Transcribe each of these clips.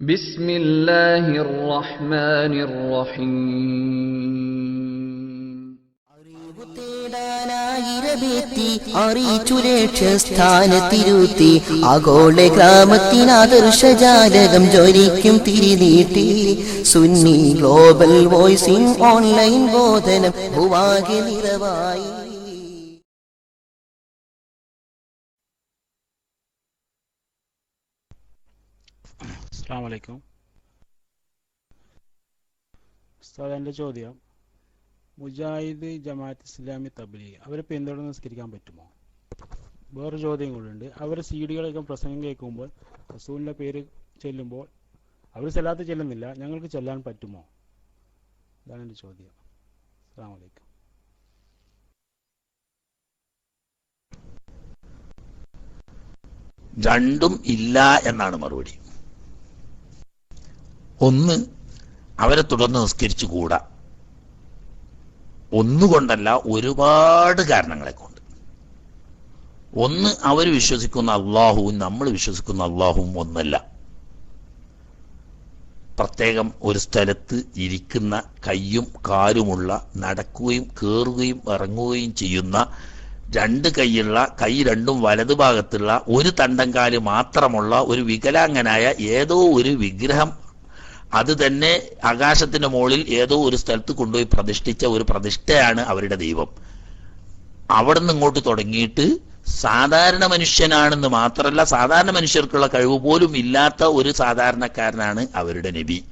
ായിരവേത്തി അറിയിച്ചു ലക്ഷ്യസ്ഥാനത്തിരുത്തി ആഗോള ഗ്രാമത്തിനാദർശജാലകം ജ്വലിക്കും തിരിനീട്ടി സുന്നി ഗ്ലോബൽ വോയിസിംഗ് ഓൺലൈൻ ബോധനം ഭൂവാകെ നിറവായി. അസ്സാം വലൈക്കും ഉസ്താദ് എന്റെ ചോദ്യം. മുജാഹിദ് ജമാഅത്ത് ഇസ്ലാമി തബ്ലീഗ് അവരെ പിന്തുടർന്ന് നിസ്കരിക്കാൻ പറ്റുമോ? വേറെ ചോദ്യം കൂടിയുണ്ട് അവർ സി ഡികളൊക്കെ പ്രസംഗം കേൾക്കുമ്പോൾ റസൂലിന്റെ പേര് ചെല്ലുമ്പോൾ അവർ ചെല്ലാത്ത ചെല്ലുന്നില്ല ഞങ്ങൾക്ക് ചെല്ലാൻ പറ്റുമോ? ഇതാണ് എന്റെ ചോദ്യം. അസ്സാം വലൈക്കും രണ്ടും ഇല്ല എന്നാണ് മറുപടി. ഒന്ന് അവരെ തുടർന്ന് നിസ്കരിച്ചു കൂടാ ഒന്നുകൊണ്ടല്ല ഒരുപാട് കാരണങ്ങളെ കൊണ്ട് ഒന്ന് അവർ വിശ്വസിക്കുന്ന അള്ളാഹുവും നമ്മൾ വിശ്വസിക്കുന്ന അള്ളാഹുവും ഒന്നല്ല. പ്രത്യേകം ഒരു സ്ഥലത്ത് ഇരിക്കുന്ന കയ്യും കാലുമുള്ള നടക്കുകയും കയറുകയും ഇറങ്ങുകയും ചെയ്യുന്ന രണ്ട് കൈയുള്ള കൈ രണ്ടും വലതു ഭാഗത്തുള്ള ഒരു തണ്ടങ്കാൽ മാത്രമുള്ള ഒരു വികലാംഗനായ ഏതോ ഒരു വിഗ്രഹം അത് തന്നെ ആകാശത്തിന്റെ മുകളിൽ ഏതോ ഒരു സ്ഥലത്ത് കൊണ്ടുപോയി പ്രതിഷ്ഠിച്ച ഒരു പ്രതിഷ്ഠയാണ് അവരുടെ ദൈവം. അവിടെ നിന്ന് ഇങ്ങോട്ട് തുടങ്ങിയിട്ട് സാധാരണ മനുഷ്യനാണെന്ന് മാത്രമല്ല സാധാരണ മനുഷ്യർക്കുള്ള കഴിവ് പോലും ഇല്ലാത്ത ഒരു സാധാരണക്കാരനാണ് അവരുടെ നബി.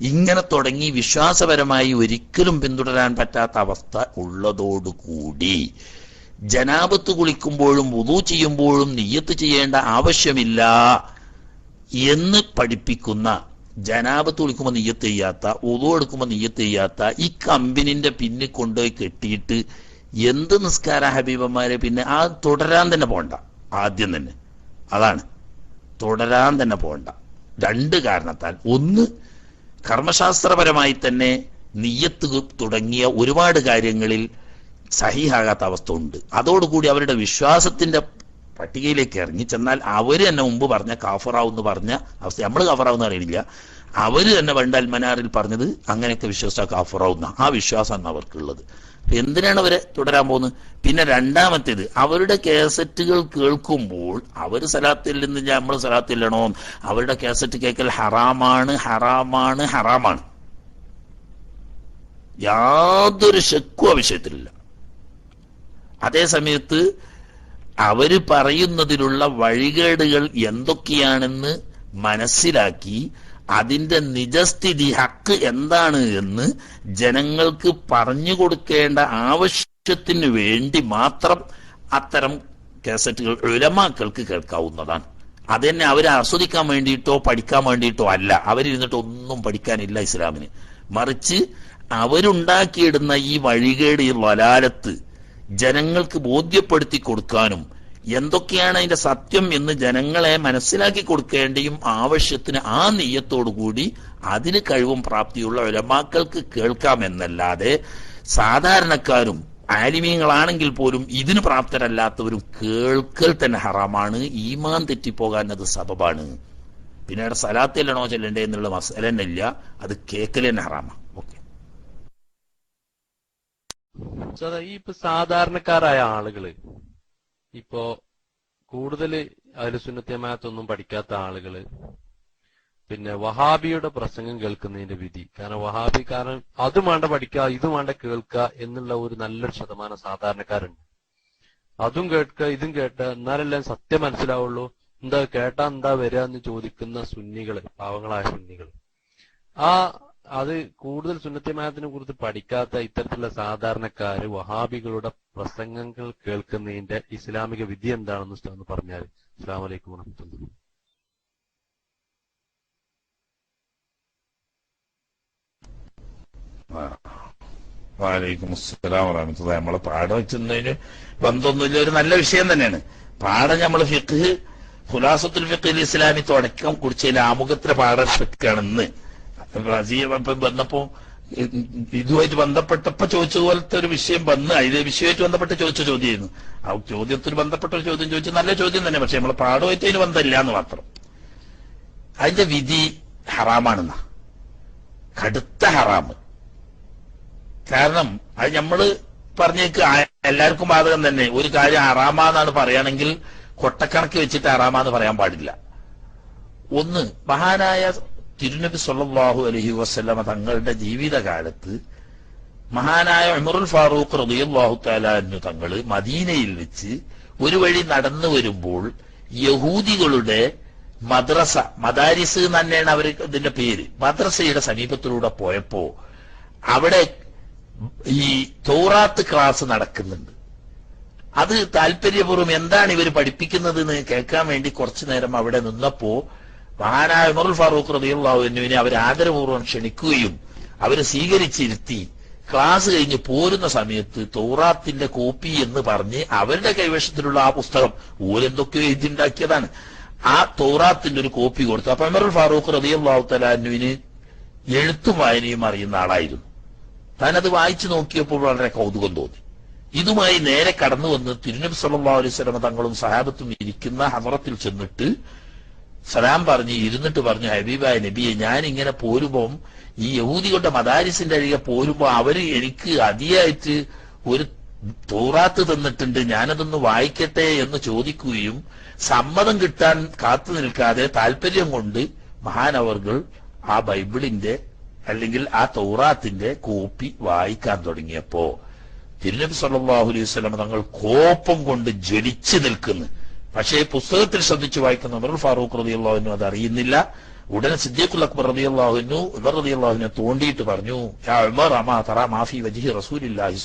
ഇങ്ങനെ തുടങ്ങി വിശ്വാസപരമായി ഒരിക്കലും പിന്തുടരാൻ പറ്റാത്ത അവസ്ഥ ഉള്ളതോടുകൂടി. ജനാപത്ത് കുളിക്കുമ്പോഴും വുതു ചെയ്യുമ്പോഴും നിയ്യത്ത് ചെയ്യേണ്ട ആവശ്യമില്ല എന്ന് പഠിപ്പിക്കുന്ന ജനാപത്ത് വിളിക്കുമ്പോൾ നീയത്ത് ചെയ്യാത്ത ഉതു എടുക്കുമ്പോൾ നീയത്ത് ചെയ്യാത്ത ഈ കമ്പനിന്റെ പിന്നിൽ കൊണ്ടുപോയി കെട്ടിയിട്ട് എന്ത് നിസ്കാര ഹബീബന്മാരെ പിന്നെ ആ തുടരാൻ തന്നെ പോണ്ട. ആദ്യം തന്നെ. അതാണ്. തുടരാൻ തന്നെ പോണ്ട. രണ്ട് കാരണത്താൽ. ഒന്ന് കർമ്മശാസ്ത്രപരമായി തന്നെ നിയ്യത്ത് തുടങ്ങിയ ഒരുപാട് കാര്യങ്ങളിൽ സഹിഹാകാത്ത അവസ്ഥ ഉണ്ട്. അതോടുകൂടി അവരുടെ വിശ്വാസത്തിന്റെ പട്ടികയിലേക്ക് ഇറങ്ങി ചെന്നാൽ അവർ തന്നെ മുമ്പ് പറഞ്ഞ കാഫറാവെന്ന് പറഞ്ഞ അവസ്ഥ. നമ്മൾ കാഫറാവെന്ന് അറിയില്ല അവർ തന്നെ വണ്ടൽ അൽമനാറിൽ പറഞ്ഞത് അങ്ങനെയൊക്കെ വിശ്വസിച്ച കാഫറാവുന്ന ആ വിശ്വാസമാണ് അവർക്കുള്ളത്. എന്തിനാണ് അവരെ തുടരാൻ പോകുന്നത്? പിന്നെ രണ്ടാമത്തേത് അവരുടെ കേസറ്റുകൾ കേൾക്കുമ്പോൾ അവർ സലാത്തിൽ നിന്ന് നമ്മൾ സലാത്തില്ലണോ അവരുടെ കാസറ്റ് കേൾക്കൽ ഹറാമാണ് ഹറാമാണ് ഹറാമാണ്. യാതൊരു ശക്കും ആ വിഷയത്തിലില്ല. അതേ സമയത്ത് അവർ പറയുന്നതിലുള്ള വഴികേടുകൾ എന്തൊക്കെയാണെന്ന് മനസ്സിലാക്കി അതിന്റെ നിജസ്ഥിതി ഹക്ക് എന്താണ് എന്ന് ജനങ്ങൾക്ക് പറഞ്ഞു കൊടുക്കേണ്ട ആവശ്യത്തിന് വേണ്ടി മാത്രം അത്തരം കാസറ്റുകൾ ഉലമാക്കൾക്ക് കേൾക്കാവുന്നതാണ്. അത് തന്നെ അവരെ ആസ്വദിക്കാൻ വേണ്ടിയിട്ടോ പഠിക്കാൻ വേണ്ടിയിട്ടോ അല്ല. അവരിരുന്നിട്ട് ഒന്നും പഠിക്കാനില്ല ഇസ്ലാമിന്. മറിച്ച് അവരുണ്ടാക്കിയിടുന്ന ഈ വഴികേട് ഈ വലാലത്ത് ജനങ്ങൾക്ക് ബോധ്യപ്പെടുത്തി കൊടുക്കാനും എന്തൊക്കെയാണ് അതിന്റെ സത്യം എന്ന് ജനങ്ങളെ മനസ്സിലാക്കി കൊടുക്കേണ്ടിയും ആവശ്യത്തിന് ആ നെയ്യത്തോടുകൂടി അതിന് കഴിവും പ്രാപ്തിയുള്ള ഒരമാക്കൾക്ക് കേൾക്കാമെന്നല്ലാതെ സാധാരണക്കാരും ആലിമീങ്ങളാണെങ്കിൽ പോലും ഇതിന് പ്രാപ്തരല്ലാത്തവരും കേൾക്കൽ തന്നെ ഹറാമാണ് ഈമാൻ തെറ്റിപ്പോകാൻ അത് സബബാണ്. പിന്നെ സലാത്തിലാണോ ചെല്ലണ്ടേ എന്നുള്ള മസല ഇല്ല. അത് കേൾക്കൽ തന്നെ ഹറാമാണ്. സാറേ ഈ ഇപ്പൊ സാധാരണക്കാരായ ആളുകൾ ഇപ്പോ കൂടുതൽ അലുസുന്നത്യമാത്തൊന്നും പഠിക്കാത്ത ആളുകൾ പിന്നെ വഹാബിയുടെ പ്രസംഗം കേൾക്കുന്നതിന്റെ വിധി കാരണം വഹാബി കാരണം അത് വേണ്ട പഠിക്കുക ഇത് വേണ്ട കേൾക്കുക എന്നുള്ള ഒരു നല്ലൊരു ശതമാനം സാധാരണക്കാരുണ്ട്. അതും കേൾക്കുക ഇതും കേട്ട എന്നാലെല്ലാം സത്യം മനസ്സിലാവുള്ളൂ. എന്താ കേട്ടാ എന്താ വരിക എന്ന് ചോദിക്കുന്ന സുന്നികൾ പാവങ്ങളായ സുന്നികൾ ആ അത് കൂടുതൽ സുന്നത്തിമാനത്തിനെ കുറിച്ച് പഠിക്കാത്ത ഇത്തരത്തിലുള്ള സാധാരണക്കാര് വഹാബികളുടെ പ്രസംഗങ്ങൾ കേൾക്കുന്നതിന്റെ ഇസ്ലാമിക വിധി എന്താണെന്ന് ഉസ്താദ് ഒന്ന് പറഞ്ഞാൽ അസ്സാം വലൈക്കും വറഹമത്തുള്ള വാലൈക്കും അസ്സലാം വറഹമത്തുള്ള നമ്മളെ പാഠം വെച്ചതിന് ബന്ധമൊന്നുമില്ല. ഒരു നല്ല വിഷയം തന്നെയാണ്. പാഠം നമ്മൾ ഫിഖ് ഖുലാസത്തുൽ ഫിഖ് ഇസ്ലാമി തുടക്കം കുറിച്ചതിൽ ആമുഖത്തിലെ പാഠം ഫിഖാണെന്ന് ഇപ്പം വന്നപ്പോ ഇതുമായിട്ട് ബന്ധപ്പെട്ടപ്പോ ചോദിച്ചതുപോലത്തെ ഒരു വിഷയം വന്ന് അതിലെ വിഷയമായിട്ട് ബന്ധപ്പെട്ട് ചോദിച്ച ചോദ്യമായിരുന്നു. ആ ചോദ്യത്തിന് ബന്ധപ്പെട്ട ഒരു ചോദ്യം ചോദിച്ചു നല്ല ചോദ്യം തന്നെ പക്ഷെ നമ്മളെ പാഠമായിട്ട് അതിന് ബന്ധമില്ല എന്ന് മാത്രം. അതിന്റെ വിധി ഹറാമാണെന്ന. കടുത്ത ഹറാമ്. കാരണം അത് നമ്മൾ പറഞ്ഞേക്ക് എല്ലാവർക്കും ബാധകം തന്നെ. ഒരു കാര്യം ഹറാമാന്നാണ് പറയുകയാണെങ്കിൽ കൊട്ടക്കണക്ക് വെച്ചിട്ട് ഹറാമാന്ന് പറയാൻ പാടില്ല. ഒന്ന് മഹാനായ തിരുനബി സൊല്ലാഹു അലഹി വസല്ലമ തങ്ങളുടെ ജീവിതകാലത്ത് മഹാനായ ഉമറുൽ ഫാറൂഖ് റളിയല്ലാഹു തആലാന്നു തങ്ങൾ മദീനയിൽ വെച്ച് ഒരു വഴി നടന്നു വരുമ്പോൾ യഹൂദികളുടെ മദ്രസ മദാരിസ് തന്നെയാണ് അവർ ഇതിന്റെ പേര്. മദ്രസയുടെ സമീപത്തിലൂടെ പോയപ്പോ അവിടെ ഈ തോറാത്ത് ക്ലാസ് നടക്കുന്നുണ്ട്. അത് താല്പര്യപൂർവം എന്താണ് ഇവർ പഠിപ്പിക്കുന്നത് എന്ന് കേൾക്കാൻ വേണ്ടി കുറച്ചു നേരം അവിടെ നിന്നപ്പോ മഹാനായ ഉമറുൽ ഫാറൂഖ് റളിയല്ലാഹുവിനെ അവർ ആദരപൂർവം ക്ഷണിക്കുകയും അവരെ സ്വീകരിച്ചിരുത്തി. ക്ലാസ് കഴിഞ്ഞ് പോരുന്ന സമയത്ത് തോറാത്തിന്റെ കോപ്പി എന്ന് പറഞ്ഞ് അവരുടെ കൈവശത്തിലുള്ള ആ പുസ്തകം ഓരെന്തൊക്കെയോ എഴുതിണ്ടാക്കിയതാണ്. ആ തോറാത്തിന്റെ ഒരു കോപ്പി കൊടുത്തു. അപ്പൊ ഉമറുൽ ഫാറൂഖ് റളിയല്ലാഹു തലാനുവിന് എഴുത്തും വായനയും അറിയുന്ന ആളായിരുന്നു. താൻ അത് വായിച്ചു നോക്കിയപ്പോൾ വളരെ കൗതുകം തോന്നി. ഇതുമായി നേരെ കടന്നു വന്ന് തിരുനബി സല്ലാ അലൈഹി തങ്ങളും സഹാബത്തും ഇരിക്കുന്ന ഹവറത്തിൽ ചെന്നിട്ട് സലാം പറഞ്ഞു ഇരുന്നിട്ട് പറഞ്ഞു ഹബീബായ നബിയെ ഞാൻ ഇങ്ങനെ പോരുമ്പം ഈ യഹൂദികളുടെ മദാരിസിന്റെ അരികെ പോരുമ്പോ അവർ എനിക്ക് അതിയായിട്ട് ഒരു തോറാത്ത് തന്നിട്ടുണ്ട് ഞാനതൊന്ന് വായിക്കട്ടെ എന്ന് ചോദിക്കുകയും സമ്മതം കിട്ടാൻ കാത്തു നിൽക്കാതെ താല്പര്യം കൊണ്ട് മഹാനവർകൾ ആ ബൈബിളിന്റെ അല്ലെങ്കിൽ ആ തൗറാത്തിന്റെ കോപ്പി വായിക്കാൻ തുടങ്ങിയപ്പോ തിരുനബി സല്ലല്ലാഹു അലൈഹി തങ്ങൾ കോപ്പം കൊണ്ട് ജ്വലിച്ചു നിൽക്കുന്നു. പക്ഷേ പുസ്തകത്തിൽ ശ്രദ്ധിച്ചു വായിക്കുന്ന ഉമർ ഫാറൂഖ് റളിയല്ലാഹു അത് അറിയുന്നില്ല. ഉടനെ സിദ്ദീഖുൽ അക്ബർ റളിയല്ലാഹുനു ഉമർ റളിയല്ലാഹുവിനെ തോണ്ടിയിട്ട് പറഞ്ഞു മാഫി വജിഹി അലൈഹി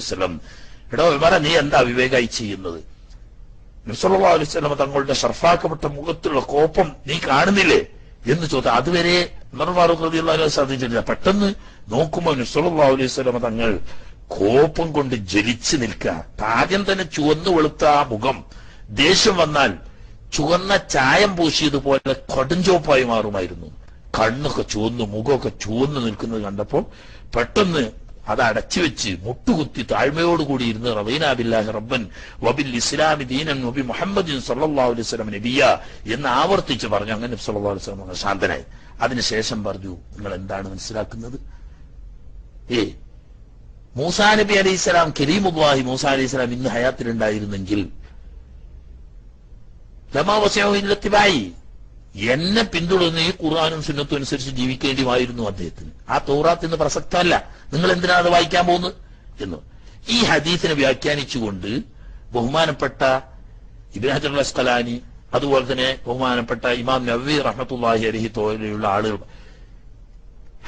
വസല്ലം. ഉമർ നീ എന്താ വിവേകായി ചെയ്യുന്നത്? നബി സല്ലല്ലാഹു അലൈഹി തങ്ങളുടെ ഷർഫാക്കപ്പെട്ട മുഖത്തുള്ള കോപ്പം നീ കാണുന്നില്ലേ? എന്ന് ചോദിച്ചു. അതുവരെ ഉമർ ഫാറൂഖ് റളിയല്ലാഹു സാധിച്ചിട്ടില്ല പെട്ടെന്ന് നോക്കുമ്പോൾ നബി സല്ലല്ലാഹു അലൈഹി വസല്ലം തങ്ങൾ കോപ്പം കൊണ്ട് ജ്വലിച്ചു നിൽക്കുക. ആദ്യം തന്നെ ചുവന്നു വെളുത്ത ആ മുഖം. ദേഷ്യം വന്നാൽ ചുവന്ന ചായം പൂശിയതുപോലെ കൊടുഞ്ചോപ്പായി മാറുമായിരുന്നു. കണ്ണൊക്കെ ചുവന്ന് മുഖമൊക്കെ ചുവന്ന് നിൽക്കുന്നത് കണ്ടപ്പോൾ പെട്ടെന്ന് അത് അടച്ചു വെച്ച് മുട്ടുകുത്തി താഴ്മയോടുകൂടി ഇരുന്ന് റബീന ബില്ലാഹി റബ്ബൻ വബിൽ ഇസ്ലാമി ദീനൻ നബി മുഹമ്മദിൻ സല്ലല്ലാഹു അലൈഹി നബിയ എന്ന് ആവർത്തിച്ച് പറഞ്ഞു. അങ്ങനെ സല്ലാ അലൈഹി വസല്ലം ശാന്തനായി. അതിനുശേഷം പറഞ്ഞു നിങ്ങൾ എന്താണ് മനസ്സിലാക്കുന്നത്? ഏ മൂസാ നബി അലൈഹി സ്വലാം കരീമുല്ലാഹി മൂസാ അലൈഹി സ്വലാം ഇന്ന് ഹയാത്തിലുണ്ടായിരുന്നെങ്കിൽ ലമാവസ്യായി എന്നെ പിന്തുടർന്ന് ഈ ഖുർആാനും സുന്നത്തും അനുസരിച്ച് ജീവിക്കേണ്ടിമായിരുന്നു അദ്ദേഹത്തിന്. ആ തോറാത്ത് ഇന്ന് പ്രസക്തമല്ല. നിങ്ങൾ എന്തിനാണ് അത് വായിക്കാൻ പോകുന്നത്? എന്ന്. ഈ ഹദീസിനെ വ്യാഖ്യാനിച്ചുകൊണ്ട് ബഹുമാനപ്പെട്ട ഇബ്രാഹിം അസ്കലാനി അതുപോലെ തന്നെ ബഹുമാനപ്പെട്ട ഇമാം നവീർ റഹ്മത്തുല്ലാഹി അലഹി തോലെയുള്ള ആളുകൾ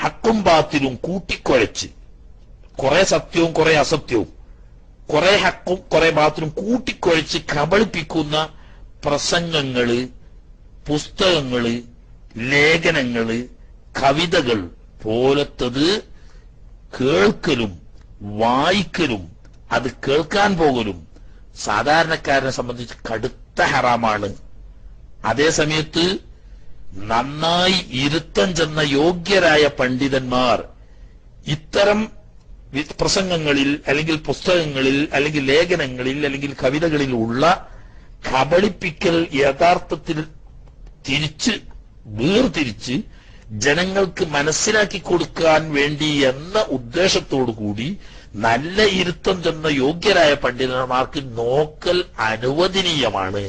ഹക്കും ബാത്തിലും കൂട്ടിക്കുഴച്ച് കുറെ സത്യവും കുറെ അസത്യവും കുറെ ഹക്കും കുറെ ബാത്തിലും കൂട്ടിക്കുഴച്ച് കബളിപ്പിക്കുന്ന പ്രസംഗങ്ങൾ പുസ്തകങ്ങൾ ലേഖനങ്ങൾ കവിതകൾ പോലത്തത് കേൾക്കലും വായിക്കലും അത് കേൾക്കാൻ പോകലും സാധാരണക്കാരനെ സംബന്ധിച്ച് കടുത്ത ഹറാമാണ്. അതേ സമയത്ത് നന്നായി ഇരുത്തം ചെന്ന യോഗ്യരായ പണ്ഡിതന്മാർ ഇത്തരം പ്രസംഗങ്ങളിൽ അല്ലെങ്കിൽ പുസ്തകങ്ങളിൽ അല്ലെങ്കിൽ ലേഖനങ്ങളിൽ അല്ലെങ്കിൽ കവിതകളിൽ ഉള്ള കബളിപ്പിക്കൽ യഥാർത്ഥത്തിൽ തിരിച്ച് വേർതിരിച്ച് ജനങ്ങൾക്ക് മനസ്സിലാക്കി കൊടുക്കാൻ വേണ്ടി എന്ന ഉദ്ദേശത്തോടു കൂടി നല്ല ഇരുത്തം ചെന്ന യോഗ്യരായ പണ്ഡിതന്മാർക്ക് നോക്കൽ അനുവദനീയമാണ്.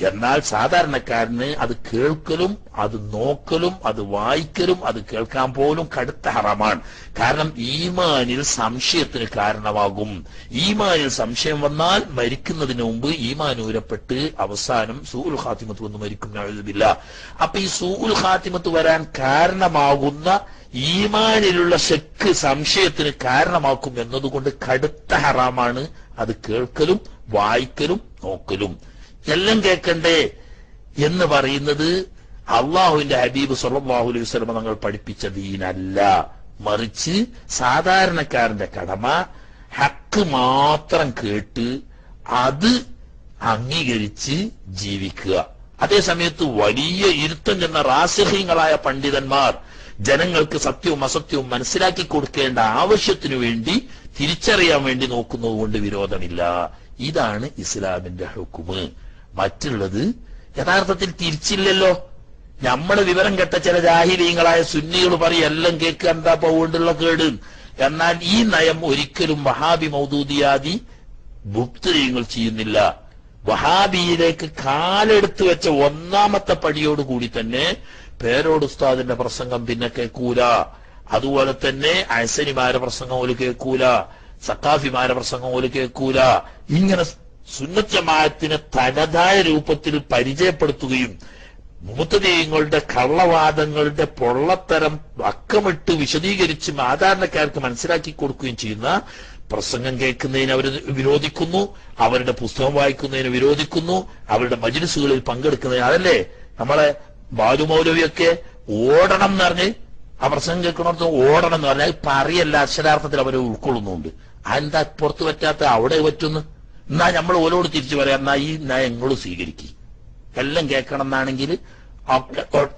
എന്നാൽ സാധാരണക്കാരന് അത് കേൾക്കലും അത് നോക്കലും അത് വായിക്കലും അത് കേൾക്കാൻ പോലും കടുത്ത ഹറമാണ്. കാരണം ഈമാനിൽ സംശയത്തിന് കാരണമാകും. ഈമാനിൽ സംശയം വന്നാൽ മരിക്കുന്നതിന് മുമ്പ് ഈമാൻ ഊരപ്പെട്ട് അവസാനം സൂൽ ഖാത്തിമത്ത് വന്ന് മരിക്കും എഴുതില്ല അപ്പൊ ഈ സൂൽ ഖാത്തിമത്ത് വരാൻ കാരണമാകുന്ന ഈമാനിലുള്ള ശക്ക് സംശയത്തിന് കാരണമാക്കും എന്നതുകൊണ്ട് കടുത്ത ഹറാമാണ് അത് കേൾക്കലും വായിക്കലും നോക്കലും. എല്ലാം കേൾക്കണ്ടേ എന്ന് പറയുന്നത് അള്ളാഹുവിന്റെ ഹബീബ് സൊല്ലാഹു അലൈഹി സ്വലമ തങ്ങൾ പഠിപ്പിച്ച ദീനല്ല. മറിച്ച് സാധാരണക്കാരന്റെ കടമ ഹക്ക് മാത്രം കേട്ട് അത് അംഗീകരിച്ച് ജീവിക്കുക. അതേസമയത്ത് വലിയ ഇരുത്തം ചെന്ന റാസിഹ്യങ്ങളായ പണ്ഡിതന്മാർ ജനങ്ങൾക്ക് സത്യവും അസത്യവും മനസ്സിലാക്കി കൊടുക്കേണ്ട ആവശ്യത്തിനു വേണ്ടി തിരിച്ചറിയാൻ വേണ്ടി നോക്കുന്നത് കൊണ്ട് വിരോധമില്ല. ഇതാണ് ഇസ്ലാമിന്റെ ഹുക്കുമ്. മറ്റുള്ളത് യഥാർത്ഥത്തിൽ തിരിച്ചില്ലല്ലോ. നമ്മൾ വിവരം കെട്ട ചില ജാഹിരീങ്ങളായ സുന്നികൾ പറയും എല്ലാം കേക്ക് എന്താ പോകേണ്ടുള്ള കേട്. എന്നാൽ ഈ നയം ഒരിക്കലും വഹാബി മൗദൂദിയാദി മുക്തീയങ്ങൾ ചെയ്യുന്നില്ല. വഹാബിയിലേക്ക് കാലെടുത്ത് വെച്ച ഒന്നാമത്തെ പടിയോട് കൂടി തന്നെ പേരോട് ഉസ്താദിന്റെ പ്രസംഗം പിന്നെ കേൾക്കൂല. അതുപോലെ തന്നെ അയസനിമാരെ പ്രസംഗം ഒരു കേൾക്കൂല. സക്കാഫിമാരെ പ്രസംഗം ഒരു കേൾക്കൂല. ഇങ്ങനെ സുന്നത്തമായത്തിനെ തനതായ രൂപത്തിൽ പരിചയപ്പെടുത്തുകയും മുത്തദേയങ്ങളുടെ കള്ളവാദങ്ങളുടെ പൊള്ളത്തരം അക്കമിട്ട് വിശദീകരിച്ച് സാധാരണക്കാർക്ക് മനസ്സിലാക്കി കൊടുക്കുകയും ചെയ്യുന്ന പ്രസംഗം കേൾക്കുന്നതിന് അവർ വിരോധിക്കുന്നു അവരുടെ പുസ്തകം വായിക്കുന്നതിന് വിരോധിക്കുന്നു അവരുടെ മജ്ലിസുകളിൽ പങ്കെടുക്കുന്നതിന്. അതല്ലേ? നമ്മളെ ബാലുമൗലവിയൊക്കെ ഓടണം എന്ന് പറഞ്ഞ് ആ പ്രസംഗം കേൾക്കണോടത്ത് ഓടണം എന്ന് പറഞ്ഞാൽ പറയല്ല അക്ഷരാർത്ഥത്തിൽ അവരെ ഉൾക്കൊള്ളുന്നുണ്ട്. അതെന്താ പുറത്തു പറ്റാത്ത അവിടെ പറ്റുന്നു? എന്നാ നമ്മൾ ഓലോട് തിരിച്ചു പറയാം എന്നാ ഈ നയങ്ങളും സ്വീകരിക്കും. എല്ലാം കേൾക്കണം എന്നാണെങ്കിൽ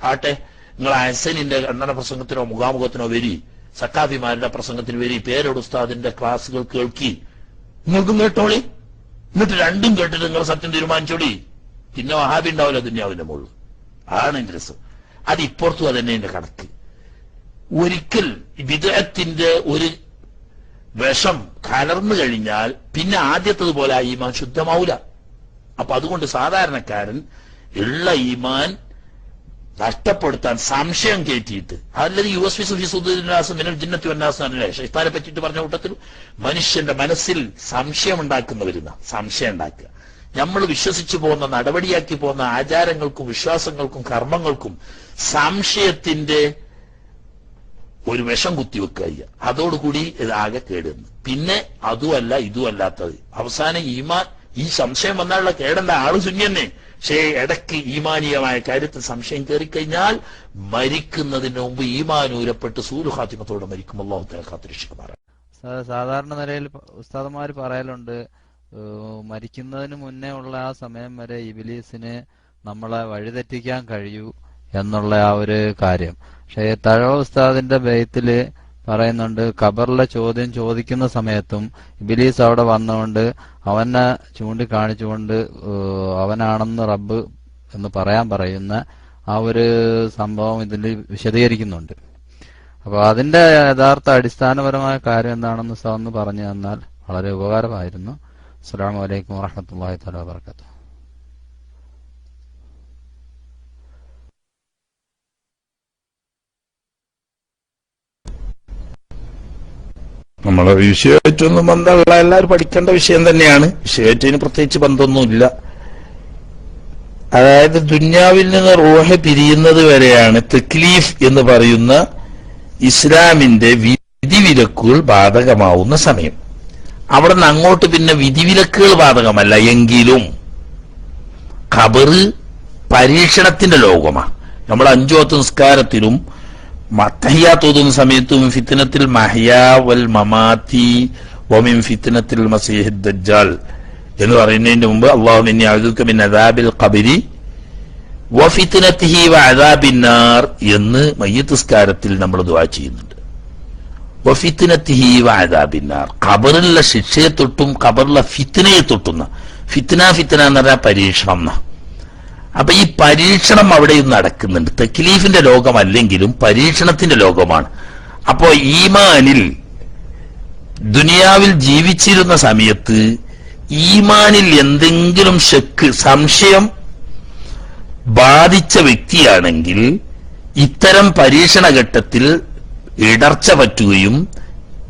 ആട്ടെ നിങ്ങൾ അസനിന്റെ കണ്ണട പ്രസംഗത്തിനോ മുഖാമുഖത്തിനോ വരി. സക്കാഫിമാരുടെ പ്രസംഗത്തിന് വരി. പേരോട് ഉസ്താദിന്റെ ക്ലാസ്സുകൾ കേൾക്കി. നിങ്ങൾക്കും കേട്ടോളി. എന്നിട്ട് രണ്ടും കേട്ടിട്ട് നിങ്ങൾ സത്യം തീരുമാനിച്ചോളി പിന്നെ വഹാബി ഉണ്ടാവില്ല ദുന്യാവിന്റെ മുകളിൽ. അതാണ് എന്റെ രസം. അത് ഇപ്പുറത്തും അത് തന്നെ എന്റെ കണക്ക്. ഒരിക്കൽ വിദേഹത്തിന്റെ ഒരു വിഷം കലർന്നു കഴിഞ്ഞാൽ പിന്നെ ആദ്യത്തതുപോലെ ആ ഈമാൻ ശുദ്ധമാവൂല. അപ്പൊ അതുകൊണ്ട് സാധാരണക്കാരൻ ഉള്ള ഈമാൻ നഷ്ടപ്പെടുത്താൻ സംശയം കയറ്റിയിട്ട് അതല്ലത് യു എസ് ഫിസുദ്ദീനാസം മിനൽ ജിന്നത്തി വന്നാസം അല്ലേ ഷെയ്ത്താനെ പറ്റിയിട്ട് പറഞ്ഞ കൂട്ടത്തിൽ മനുഷ്യന്റെ മനസ്സിൽ സംശയം ഉണ്ടാക്കുന്ന വരുന്ന സംശയം ഉണ്ടാക്കുക. നമ്മൾ വിശ്വസിച്ചു പോകുന്ന നടപടിയാക്കി പോകുന്ന ആചാരങ്ങൾക്കും വിശ്വാസങ്ങൾക്കും കർമ്മങ്ങൾക്കും സംശയത്തിന്റെ ഒരു വിഷം കുത്തിവെക്കുക. അതോടുകൂടി ആകെ കേടുന്നു പിന്നെ അതുമല്ല ഇതുമല്ലാത്തത്. അവസാനം ഈമാൻ ഈ സംശയം വന്നാലുള്ള കേടേണ്ട ആൾ ശൂന്യന്നെ പക്ഷേ ഇടയ്ക്ക് ഈമാനീയമായ കാര്യത്തിൽ സംശയം കയറിക്കഴിഞ്ഞാൽ മരിക്കുന്നതിന് മുമ്പ് ഈമാനൂരപ്പെട്ട് സൂലുഹാത്തിമത്തോടെ മരിക്കും. അള്ളാഹു തല കാത്തിരക്ഷിക്കുമാറാണ്. സാധാരണ നിലയിൽ ഉസ്താദന്മാർ പറയലുണ്ട് മരിക്കുന്നതിന് മുന്നേ ഉള്ള ആ സമയം വരെ ഇബിലീസിന് നമ്മളെ വഴിതെറ്റിക്കാൻ കഴിയൂ എന്നുള്ള ആ ഒരു കാര്യം. പക്ഷേ തഴവ ഉസ്താദിന്റെ ബെയ്ത്തിൽ പറയുന്നുണ്ട് ഖബറിലെ ചോദ്യം ചോദിക്കുന്ന സമയത്തും ഇബിലീസ് അവിടെ വന്നുകൊണ്ട് അവനെ ചൂണ്ടിക്കാണിച്ചുകൊണ്ട് അവനാണെന്ന് റബ്ബ് എന്ന് പറയാൻ പറയുന്ന ആ ഒരു സംഭവം ഇതിൽ വിശദീകരിക്കുന്നുണ്ട്. അപ്പൊ അതിന്റെ യഥാർത്ഥ അടിസ്ഥാനപരമായ കാര്യം എന്താണെന്ന് സാർ പറഞ്ഞു തന്നാൽ വളരെ ഉപകാരമായിരുന്നു. അസ്സാം വലൈക്കും വാഹമത്തല്ലാഹി തല നമ്മളെ വിഷയമായിട്ടൊന്നും ബന്ധമുള്ള എല്ലാവരും പഠിക്കേണ്ട വിഷയം തന്നെയാണ്. വിഷയമായിട്ടതിന് പ്രത്യേകിച്ച് ബന്ധമൊന്നുമില്ല. അതായത് ദുന്യാവിൽ നിന്ന് റോഹ പിരിയുന്നത് വരെയാണ് തെക്ലീഫ് എന്ന് പറയുന്ന ഇസ്ലാമിന്റെ വിധിവിലക്കുകൾ ബാധകമാവുന്ന സമയം. അവിടെ നിന്ന് അങ്ങോട്ട് പിന്നെ വിധിവിലക്കുകൾ ബാധകമല്ല. എങ്കിലും ഖബറ് പരീക്ഷണത്തിന്റെ ലോകമാണ്. നമ്മൾ അഞ്ചോത്ത് നിസ്കാരത്തിലും മത്തഹിയ തോതുന്ന സമയത്തും ഫിത്തനത്തിൽ മഹിയ വൽ മമാത്തി വമിൻ ഫിത്തനത്തിൽ മസീഹ് ദജ്ജാൽ എന്ന് പറയുന്നതിന്റെ മുമ്പ് അള്ളാഹു നിന്നെ അഴുതുക്ക മിൻ അദാബിൽ ഖബരി വഫിത്തനത്തിഹി വ അദാബിന്നാർ എന്ന് മയ്യത്തുസ്കാരത്തിൽ നമ്മൾ ദുആ ചെയ്യുന്നുണ്ട്. വഫിത്തനത്തിഹി വ അദാബിന്നാർ ഖബറിലുള്ള ശിക്ഷയെ തൊട്ടും ഖബറിലെ ഫിത്തനയെ തൊട്ടുന്ന ഫിത്തന ഫിത്തന എന്ന് പറഞ്ഞാൽ പരീക്ഷണം എന്നാ. അപ്പൊ ഈ പരീക്ഷണം അവിടെയും നടക്കുന്നുണ്ട്. തെക്കിലീഫിന്റെ ലോകമല്ലെങ്കിലും പരീക്ഷണത്തിന്റെ ലോകമാണ്. അപ്പോ ഈമാനിൽ ദുനിയാവിൽ ജീവിച്ചിരുന്ന സമയത്ത് ഈമാനിൽ എന്തെങ്കിലും ഷെക്ക് സംശയം ബാധിച്ച വ്യക്തിയാണെങ്കിൽ ഇത്തരം പരീക്ഷണഘട്ടത്തിൽ ഇടർച്ച പറ്റുകയും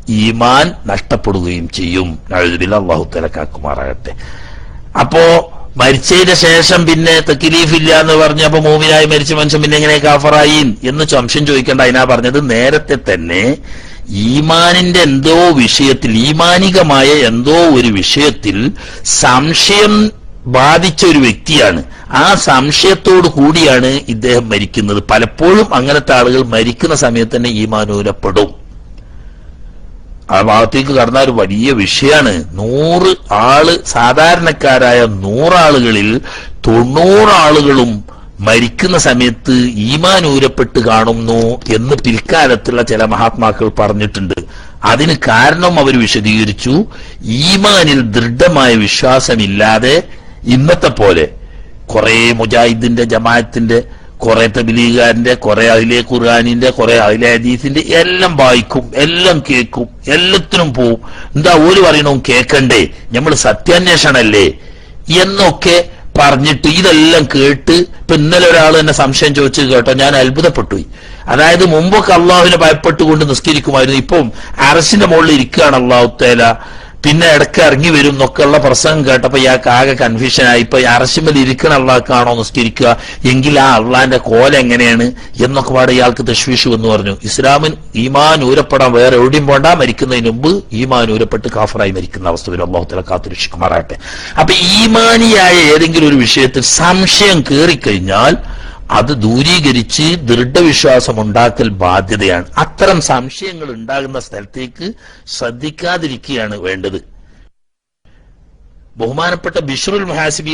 ഈമാൻ നഷ്ടപ്പെടുകയും ചെയ്യും. അള്ളാഹു തലക്കാക്കുമാറാകട്ടെ അപ്പോ മരിച്ചതിന് ശേഷം പിന്നെ തെക്കിലീഫില്ല എന്ന് പറഞ്ഞപ്പോ മൂമിനായി മരിച്ച മനുഷ്യൻ പിന്നെ എങ്ങനെ കാഫറായി എന്ന് സംശയം ചോദിക്കേണ്ട അതിനാ പറഞ്ഞത്. നേരത്തെ തന്നെ ഈമാനിന്റെ എന്തോ വിഷയത്തിൽ ഈമാനികമായ എന്തോ ഒരു വിഷയത്തിൽ സംശയം ബാധിച്ച ഒരു വ്യക്തിയാണ്. ആ സംശയത്തോടു കൂടിയാണ് ഇദ്ദേഹം മരിക്കുന്നത്. പലപ്പോഴും അങ്ങനത്തെ ആളുകൾ മരിക്കുന്ന സമയത്ത് തന്നെ ഈമാനൂരപ്പെടും. ആ ഭാഗത്തേക്ക് കടന്ന ഒരു വലിയ വിഷയമാണ് നൂറ് ആൾ സാധാരണക്കാരായ നൂറാളുകളിൽ തൊണ്ണൂറാളുകളും മരിക്കുന്ന സമയത്ത് ഈമാൻ ഊരപ്പെട്ട് കാണുന്നു എന്ന് പിൽക്കാലത്തുള്ള ചില മഹാത്മാക്കൾ പറഞ്ഞിട്ടുണ്ട്. അതിന് കാരണം അവർ വിശദീകരിച്ചു. ഈമാനിൽ ദൃഢമായ വിശ്വാസമില്ലാതെ ഇന്നത്തെ പോലെ കുറെ മുജാഹിദിന്റെ ജമാഅത്തിന്റെ കുറെ തബിലീഗാരന്റെ കുറെ അഹിലെ ഖുർആാനിന്റെ കുറെ അഹിലെ ഹദീസിന്റെ എല്ലാം വായിക്കും എല്ലാം കേൾക്കും എല്ലാത്തിനും പോവും. എന്താ ഒരു പറയണവും കേൾക്കണ്ടേ നമ്മൾ സത്യാന്വേഷണല്ലേ? എന്നൊക്കെ പറഞ്ഞിട്ട് ഇതെല്ലാം കേട്ട് ഇപ്പൊ ഇന്നലെ ഒരാൾ എന്നെ സംശയം ചോദിച്ചു കേട്ടോ ഞാൻ അത്ഭുതപ്പെട്ടു. അതായത് മുമ്പൊക്കെ അള്ളാഹുവിനെ ഭയപ്പെട്ടുകൊണ്ട് നിസ്കരിക്കുമായിരുന്നു ഇപ്പം അറസിന്റെ മുകളിൽ ഇരിക്കുകയാണ് അള്ളാഹു തേല പിന്നെ ഇടയ്ക്ക് ഇറങ്ങി വരും എന്നൊക്കെയുള്ള പ്രസംഗം കേട്ടപ്പോ ഇയാൾക്ക് ആകെ കൺഫ്യൂഷൻ ആയി. ഇപ്പൊ അറശിമൽ ഇരിക്കണ അള്ളാഹ്ക്കാണോ നിസ്കരിക്കുക എങ്കിൽ ആ അള്ളാന്റെ കോല എങ്ങനെയാണ് എന്നൊക്കെ പാടെ ഇയാൾക്ക് തശ്വീഷു എന്ന് പറഞ്ഞു. ഇസ്ലാമിൻ ഈമാൻ ഊരപ്പെടാൻ വേറെ എവിടെയും പോണ്ട. മരിക്കുന്നതിന് മുമ്പ് ഈമാൻ ഊരപ്പെട്ട് കാഫറായി മരിക്കുന്ന അവസ്ഥ വരും. അള്ളാഹുത്തല കാത്തു കാത്തുരക്ഷിക്കുമാറാകട്ടെ. അപ്പൊ ഈമാനിയായ ഏതെങ്കിലും ഒരു വിഷയത്തിൽ സംശയം കയറിക്കഴിഞ്ഞാൽ അത് ദൂരീകരിച്ച് ദൃഢവിശ്വാസം ഉണ്ടാക്കൽ ബാധ്യതയാണ്. അത്തരം സംശയങ്ങൾ ഉണ്ടാകുന്ന സ്ഥലത്തേക്ക് ശ്രദ്ധിക്കാതിരിക്കുകയാണ് വേണ്ടത്. ബഹുമാനപ്പെട്ട ബിഷ്റുൽ മഹാസിബി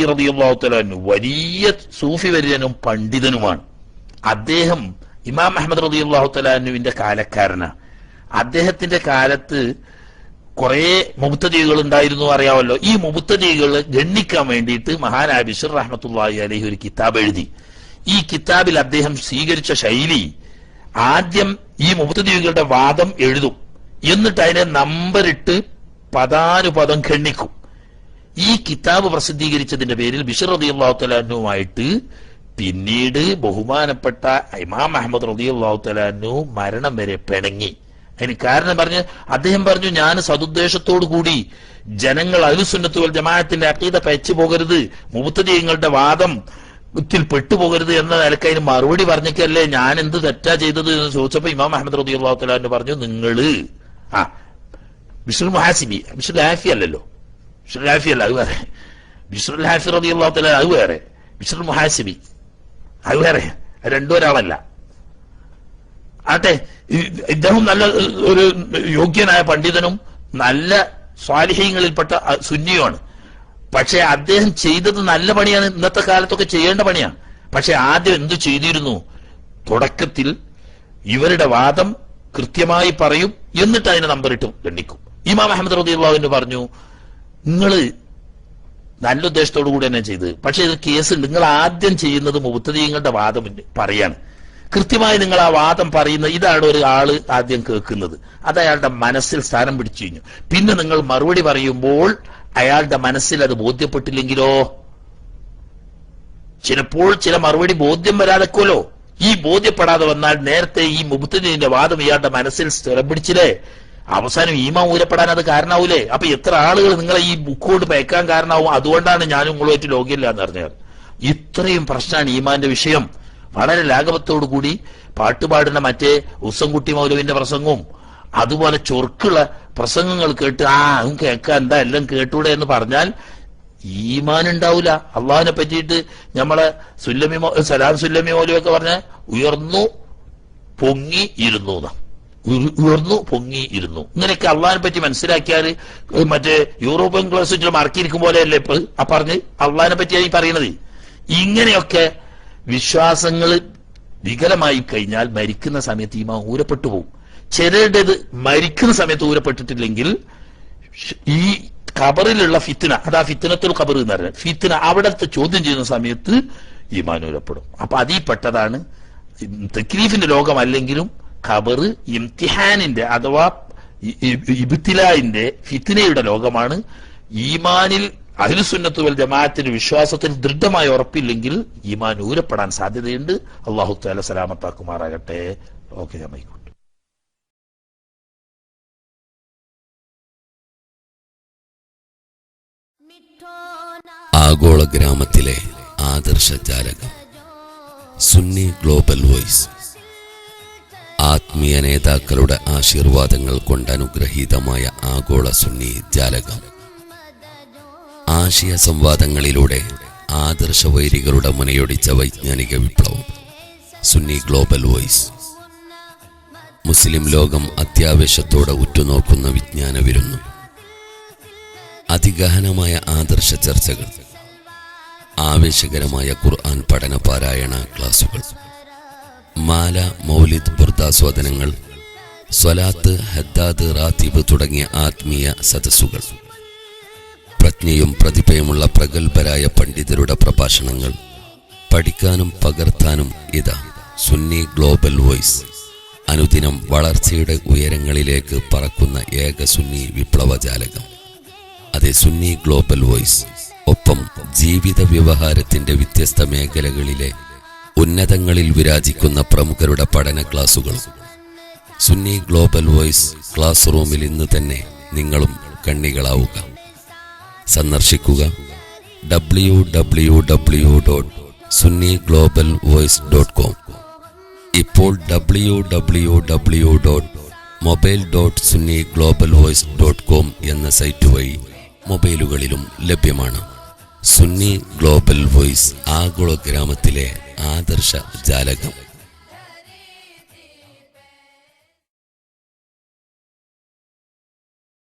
അൻഹു വലിയ സൂഫി വര്യനും പണ്ഡിതനുമാണ്. അദ്ദേഹം ഇമാം അഹമ്മദ് തആല അൻഹുവിന്റെ കാലക്കാരനാണ്. അദ്ദേഹത്തിന്റെ കാലത്ത് കുറെ മുബുത്തതികൾ ഉണ്ടായിരുന്നു അറിയാമല്ലോ. ഈ മുബുത്തതികൾ ഗണ്ണിക്കാൻ വേണ്ടിയിട്ട് മഹാനായ ബിഷർ റഹ്മത്തുള്ളാഹി അലൈഹി ഒരു കിതാബ് എഴുതി. ഈ കിതാബിൽ അദ്ദേഹം സ്വീകരിച്ച ശൈലി ആദ്യം ഈ മുപ്പത്തിദ്വീപികളുടെ വാദം എഴുതും. എന്നിട്ട് അതിനെ നമ്പറിട്ട് പദാനുപദം ഖണ്ഡിക്കും. ഈ കിതാബ് പ്രസിദ്ധീകരിച്ചതിന്റെ പേരിൽ ബിഷർ അള്ളാഹുത്തലാനുമായിട്ട് പിന്നീട് ബഹുമാനപ്പെട്ട ഇമാം അഹമ്മദ് റതി അള്ളാഹുത്തലാനു മരണം വരെ പിണങ്ങി. അതിന് കാരണം പറഞ്ഞ് അദ്ദേഹം പറഞ്ഞു ഞാൻ സതുദ്ദേശത്തോടു കൂടി ജനങ്ങൾ അലുസുന്നത്ത് വൽ ജമാഅത്തിന്റെ അക്കീത പയച്ചു പോകരുത്. മുബത്തദീങ്ങളുടെ വാദം ത്തിൽ പെട്ടുപോകരുത് എന്ന നിലയ്ക്ക് അതിന് മറുപടി പറഞ്ഞേക്കല്ലേ ഞാൻ എന്ത് തെറ്റാ ചെയ്തത് എന്ന് ചോദിച്ചപ്പോ ഇമാം അഹമ്മദ് റബി അള്ളാഹുത്തലാന്ന് പറഞ്ഞു നിങ്ങൾ ആ ബിഷുൽ മുഹാസിബി ബിഷുൽ ഹാഫി അല്ലല്ലോ. ബിഷുൽ ഹാഫി അല്ല അത് വേറെ. ബിഷുൽ ഹാഫി റബി അള്ളാഹുത്തല അത് വേറെ. ബിഷുൽ മുഹാസിബി അത് വേറെ. രണ്ടൊരാളല്ല ആട്ടെ ഇദ്ദേഹം നല്ല ഒരു യോഗ്യനായ പണ്ഡിതനും നല്ല സ്വാലിഹ്യങ്ങളിൽപ്പെട്ട സുന്നിയുമാണ്. പക്ഷെ അദ്ദേഹം ചെയ്തത് നല്ല പണിയാണ്. ഇന്നത്തെ കാലത്തൊക്കെ ചെയ്യേണ്ട പണിയാണ്. പക്ഷെ ആദ്യം എന്തു ചെയ്തിരുന്നു? തുടക്കത്തിൽ ഇവരുടെ വാദം കൃത്യമായി പറയും എന്നിട്ട് അതിനെ നമ്പറിട്ട് ഖണ്ഡിക്കും ഇമാം അഹമ്മദ് റദിയുള്ളാഹുവിന് പറഞ്ഞു നിങ്ങൾ നല്ല ഉദ്ദേശത്തോടു കൂടി തന്നെ ചെയ്ത്. പക്ഷെ ഇത് കേസുണ്ട്. നിങ്ങൾ ആദ്യം ചെയ്യുന്നത് മുബത്തദീങ്ങളുടെ വാദം പറയാണ്. കൃത്യമായി നിങ്ങൾ ആ വാദം പറയുന്ന ഇതാണ് ഒരു ആൾ ആദ്യം കേൾക്കുന്നത്. അത് അയാളുടെ മനസ്സിൽ സ്ഥാനം പിടിച്ചു കഴിഞ്ഞു. പിന്നെ നിങ്ങൾ മറുപടി പറയുമ്പോൾ അയാളുടെ മനസ്സിൽ അത് ബോധ്യപ്പെട്ടില്ലെങ്കിലോ? ചിലപ്പോൾ ചില മറുപടി ബോധ്യം വരാതെക്കോലോ ഈ ബോധ്യപ്പെടാതെ വന്നാൽ നേരത്തെ ഈ മുബത്തദീന്റെ വാദം ഇയാളുടെ മനസ്സിൽ സ്ഥിരം പിടിച്ചില്ലേ? അവസാനം ഈമാ ഊരപ്പെടാൻ അത് കാരണാവൂലേ? അപ്പൊ എത്ര ആളുകൾ നിങ്ങളെ ഈ ബുക്ക് കൊണ്ട് പയക്കാൻ കാരണമാവും അതുകൊണ്ടാണ് ഞാൻ നിങ്ങളുമായിട്ട് ലോകില്ല എന്ന് പറഞ്ഞാൽ ഇത്രയും പ്രശ്നമാണ് ഈമാന്റെ വിഷയം. വളരെ ലാഘവത്തോടു കൂടി പാട്ടുപാടുന്ന മറ്റേ ഉസംകുട്ടി മൗലവിന്റെ പ്രസംഗവും അതുപോലെ ചൊർക്കുള്ള പ്രസംഗങ്ങൾ കേട്ട് ആ അതും കേൾക്കാൻ എന്താ എല്ലാം കേട്ടൂടെ? എന്ന് പറഞ്ഞാൽ ഈമാൻ ഉണ്ടാവൂല അള്ളാഹിനെ പറ്റിയിട്ട് നമ്മളെ സുല്ലമി സലാം സുല്ലമി മൗലവൊക്കെ പറഞ്ഞ ഉയർന്നു പൊങ്ങി ഇരുന്നു ഉയർന്നു പൊങ്ങി ഇരുന്നു. ഇങ്ങനെയൊക്കെ അള്ളാഹിനെ പറ്റി മനസ്സിലാക്കിയാൽ മറ്റേ യൂറോപ്യൻ ക്ലാസ് മറക്കിയിരിക്കും പോലെയല്ലേ ഇപ്പൊ? ആ പറഞ്ഞ് അള്ളാഹിനെ പറ്റിയാണ് ഈ പറയുന്നത്. ഇങ്ങനെയൊക്കെ വിശ്വാസങ്ങൾ വികലമായി കഴിഞ്ഞാൽ മരിക്കുന്ന സമയത്ത് ഈമാൻ ഊരപ്പെട്ടു പോകും ചിലരുടേത് മരിക്കുന്ന സമയത്ത് ഊരപ്പെട്ടിട്ടില്ലെങ്കിൽ ഈ ഖബറിലുള്ള ഫിത്തിന അതാ ഫിത്തിനത്തുൽ ഖബർ എന്ന് പറയുന്നത്. ഫിത്തിന അവിടത്തെ ചോദ്യം ചെയ്യുന്ന സമയത്ത് ഈമാൻ ഊരപ്പെടും. അപ്പൊ അതിൽ പെട്ടതാണ് തക്ലീഫിന്റെ ലോകമല്ലെങ്കിലും ഖബർ ഇംതിഹാനിന്റെ അഥവാ ഇബിത്തിലായിന്റെ ഫിത്തിനയുടെ ലോകമാണ്. ഈമാനിൽ അഹിലുസുന്നത്ത് വൽ ജമാഅത്തിന്റെ വിശ്വാസത്തിൽ ദൃഢമായി ഉറപ്പില്ലെങ്കിൽ ഈമാൻ ഊരപ്പെടാൻ സാധ്യതയുണ്ട്. അള്ളാഹു താല സലാമത്താക്കുമാറാകട്ടെ. ഓക്കെ ഞാൻ ആഗോള ഗ്രാമത്തിലെ ആദർശ ജാലകം സുന്നി ഗ്ലോബൽ വോയിസ്. ആത്മീയ നേതാക്കളുടെ ആശീർവാദങ്ങൾ കൊണ്ട് അനുഗ്രഹീതമായ ആഗോള സുന്നി ജാലകം. ആശയ സംവാദങ്ങളിലൂടെ ആദർശ വൈരികളുടെ മുനയൊടിച്ച വൈജ്ഞാനിക വിപ്ലവം. Sunni global voice. മുസ്ലിം ലോകം അത്യാവേശത്തോടെ ഉറ്റുനോക്കുന്ന വിജ്ഞാന വിരുന്നു അതിഗഹനമായ ആദർശ ചർച്ചകൾ. ആവേശകരമായ ഖുർആൻ പഠന പാരായണ ക്ലാസുകൾ. മാല മൗലിദ് ബുർദാസ്വാദനങ്ങൾ സ്വലാത്ത് ഹദ്ദാദ് റാത്തീബ് തുടങ്ങിയ ആത്മീയ സദസ്സുകൾ. പ്രജ്ഞയും പ്രതിഭയുമുള്ള പ്രഗത്ഭരായ പണ്ഡിതരുടെ പ്രഭാഷണങ്ങൾ. പഠിക്കാനും പകർത്താനും ഇതാ സുന്നി ഗ്ലോബൽ വോയിസ്. അനുദിനം വളർച്ചയുടെ ഉയരങ്ങളിലേക്ക് പറക്കുന്ന ഏക സുന്നി വിപ്ലവജാലകം. അതെ സുന്നി ഗ്ലോബൽ വോയിസ്. ഒപ്പം ജീവിത വ്യവഹാരത്തിന്റെ വ്യത്യസ്ത മേഖലകളിലെ ഉന്നതങ്ങളിൽ വിരാജിക്കുന്ന പ്രമുഖരുടെ പഠന ക്ലാസുകൾ സുന്നി ഗ്ലോബൽ വോയിസ് ക്ലാസ് റൂമിൽ ഇന്ന് തന്നെ നിങ്ങളും കണ്ണികളാവുക. സന്ദർശിക്കുക W W W dot Sunni global voice dot com ഇപ്പോൾ W W W dot mobile dot Sunni global voice dot com എന്ന സൈറ്റ് വഴി മൊബൈലുകളിലും ലഭ്യമാണ്. സുന്നി ഗ്ലോബൽ വോയിസ് ആഗോള ഗ്രാമത്തിലെ ആദർശ ജാലകം.